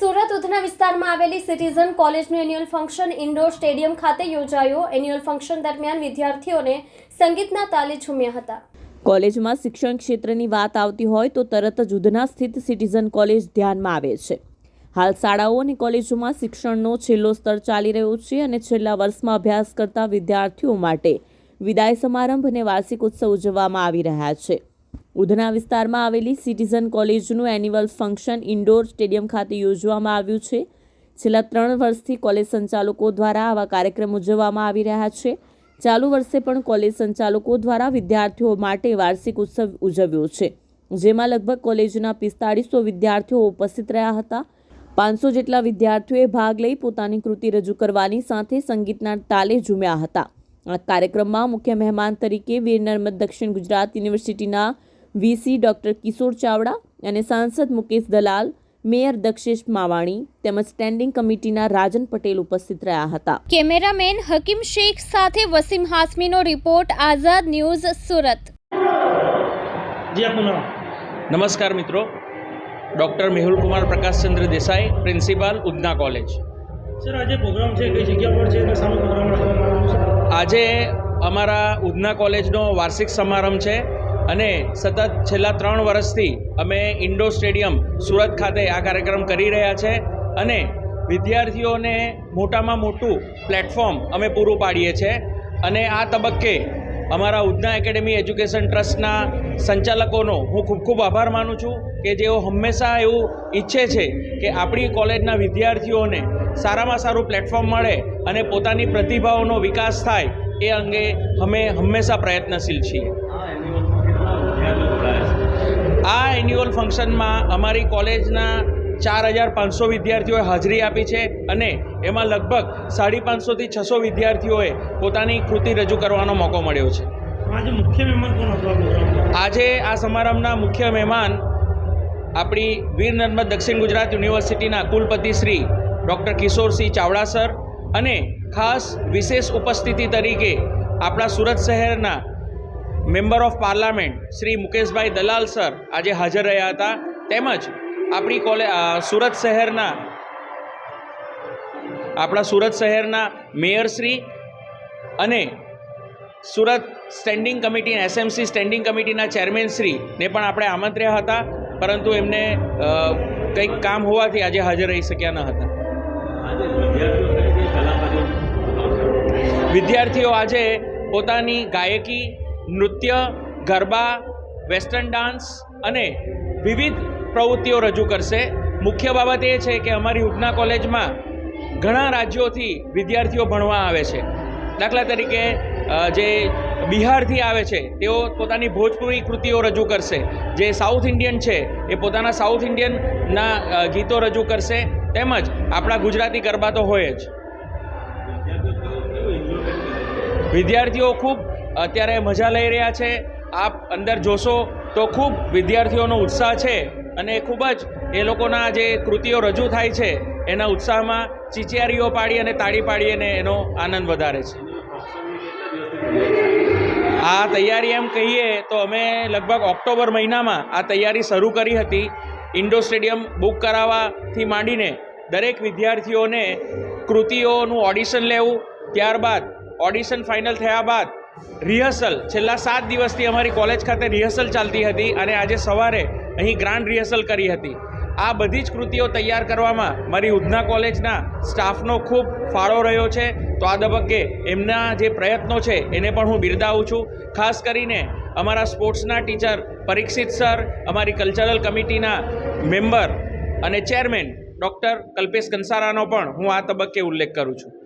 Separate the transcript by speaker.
Speaker 1: સુરત ઉધના વિસ્તારમાં આવેલી સિટીઝન કોલેજનું એન્યુઅલ ફંક્શન ઇન્ડોર સ્ટેડિયમ ખાતે યોજાયું. એન્યુઅલ ફંક્શન દરમિયાન વિદ્યાર્થીઓને સંગીતના તાલે ઝૂમ્યા હતા.
Speaker 2: કોલેજમાં શિક્ષણ ક્ષેત્રની વાત આવતી હોય તો તરત જ ઉધના સ્થિત સિટીઝન કોલેજ ધ્યાનમાં આવે છે. હાલ શાળાઓ અને કોલેજોમાં શિક્ષણનો છેલ્લો સ્તર ચાલી રહ્યો છે અને છેલ્લા વર્ષમાં અભ્યાસ કરતા વિદ્યાર્થીઓ માટે વિદાય સમારંભ અને વાર્ષિક ઉત્સવ ઉજવવામાં આવી રહ્યા છે. ઉધના વિસ્તારમાં આવેલી સિટીઝન કોલેજનું એન્યુઅલ ફંક્શન ઇન્ડોર સ્ટેડિયમ ખાતે યોજવામાં આવ્યું છે. છેલ્લા ત્રણ વર્ષથી કોલેજ સંચાલકો દ્વારા આવા કાર્યક્રમ ઉજવવામાં આવી રહ્યા છે. ચાલુ વર્ષે પણ કોલેજ સંચાલકો દ્વારા વિદ્યાર્થીઓ માટે વાર્ષિક ઉત્સવ ઉજવ્યો છે, જેમાં લગભગ કોલેજના પિસ્તાળીસો વિદ્યાર્થીઓ ઉપસ્થિત રહ્યા હતા. પાંચસો જેટલા વિદ્યાર્થીઓએ ભાગ લઈ પોતાની કૃતિ રજૂ કરવાની સાથે સંગીતના તાલે ઝૂમ્યા હતા. આ કાર્યક્રમમાં મુખ્ય મહેમાન તરીકે વીર નર્મદ દક્ષિણ ગુજરાત યુનિવર્સિટીના વીસી ડૉક્ટર કિશોર ચાવડા અને સાંસદ મુકેશ દલાલ મેયર દક્ષેશ માવાણી તેમજ સ્ટેન્ડિંગ કમિટીના રાજન પટેલ ઉપસ્થિત રહ્યા હતા.
Speaker 1: કેમેરામેન હકીમ શેખ સાથે વસીમ હાસમીનો રિપોર્ટ આઝાદ ન્યૂઝ સુરત.
Speaker 3: જી
Speaker 4: નમસ્કાર મિત્રો. Doctor Mehul Kumar Prakashchandra Desai principal Udhna college.
Speaker 3: Sir આજે પ્રોગ્રામ છે કઈ જગ્યા પર છે અને સામે પ્રોગ્રામ રાખવામાં આવ્યો છે?
Speaker 4: આજે અમારા ઉધના કોલેજનો વાર્ષિક સમારંભ છે. અને સતત છેલ્લા ત્રણ વર્ષથી અમે ઇન્ડોર સ્ટેડિયમ સુરત ખાતે આ કાર્યક્રમ કરી રહ્યા છે અને વિદ્યાર્થીઓને મોટામાં મોટું પ્લેટફોર્મ અમે પૂરું પાડીએ છીએ અને આ તબક્કે અમારા ઉધના એકેડેમી એજ્યુકેશન ટ્રસ્ટના સંચાલકોનો હું ખૂબ ખૂબ આભાર માનું છું કે જેઓ હંમેશા એવું ઈચ્છે છે કે આપણી કોલેજના વિદ્યાર્થીઓને સારામાં સારું પ્લેટફોર્મ મળે અને પોતાની પ્રતિભાઓનો વિકાસ થાય એ અંગે અમે હંમેશા પ્રયત્નશીલ છીએ. આ એન્યુઅલ ફંક્શનમાં અમારી કોલેજના ચાર હજાર પાંચસો વિદ્યાર્થીઓએ હાજરી આપી છે અને એમાં લગભગ સાડી પાંચસોથી છસો વિદ્યાર્થીઓએ પોતાની કૃતિ રજૂ કરવાનો મોકો મળ્યો છે.
Speaker 3: આજે મુખ્ય મહેમાન કોણ હતો
Speaker 4: આજે આ સમારંભના મુખ્ય મહેમાન આપણી વીર નર્મદ દક્ષિણ ગુજરાત યુનિવર્સિટીના કુલપતિ શ્રી ડૉક્ટર કિશોરસિંહ ચાવડા સર અને ખાસ વિશેષ ઉપસ્થિતિ તરીકે આપણા સુરત શહેરના member of parliament Shri Mukeshbhai Dalal sir આજે હાજર રહ્યા હતા. તેમજ આપણી કોલે સુરત શહેરના, આપણા સુરત શહેરના મેયરશ્રી અને Surat standing committee, SMC standing કમિટીના ચેરમેન શ્રીને પણ આપણે આમંત્ર્યા હતા. પરંતુ એમને કંઈક કામ હોવાથી આજે હાજર રહી શક્યા ન હતા. વિદ્યાર્થીઓ આજે પોતાની ગાયકી નૃત્ય, ગરબા, વેસ્ટર્ન ડાન્સ અને વિવિધ પ્રવૃત્તિઓ રજૂ કરશે. મુખ્ય બાબત એ છે કે અમારી ઉપના કોલેજમાં ઘણા રાજ્યોથી વિદ્યાર્થીઓ ભણવા આવે છે. દાખલા તરીકે જે બિહારથી આવે છે, તેઓ પોતાની ભોજપુરી કૃતિઓ રજૂ કરશે. જે સાઉથ ઇન્ડિયન છે, એ પોતાના સાઉથ ઇન્ડિયનના ગીતો રજૂ કરશે. તેમજ આપણા ગુજરાતી ગરબા તો હોય જ. વિદ્યાર્થીઓ ખૂબ અત્યારે મજા લઈ રહ્યા છે. આપ અંદર જોશો તો ખૂબ વિદ્યાર્થીઓનો ઉત્સાહ છે અને ખૂબ જ એ લોકોના જે કૃતિઓ રજૂ થાય છે, એના ઉત્સાહમાં ચીચિયારીઓ પાડી અને તાળી પાડી અને એનો આનંદ વધારે છે. આ તૈયારી એમ કહીએ તો અમે લગભગ ઓક્ટોબર મહિનામાં આ તૈયારી શરૂ કરી હતી. ઇન્ડોર સ્ટેડિયમ બુક કરાવવાથી માંડીને દરેક વિદ્યાર્થીઓને કૃતિઓનું ઓડિશન લેવું, ત્યારબાદ ઓડિશન ફાઇનલ થયા બાદ રિહર્સલ. છેલ્લા સાત દિવસથી અમારી કોલેજ ખાતે રિહર્સલ ચાલતી હતી અને આજે સવારે અહીં ગ્રાન્ડ રિહર્સલ કરી હતી. આ બધી જ કૃતિઓ તૈયાર કરવામાં મારી ઉધના કોલેજના સ્ટાફનો ખૂબ ફાળો રહ્યો છે. તો આ તબક્કે એમના જે પ્રયત્નો છે, એને પણ હું બિરદાવું છું. ખાસ કરીને અમારા સ્પોર્ટ્સના ટીચર પરીક્ષિત સર, અમારી કલ્ચરલ કમિટીના મેમ્બર અને ચેરમેન ડૉક્ટર કલ્પેશ કંસારાનો પણ હું આ તબક્કે ઉલ્લેખ કરું છું.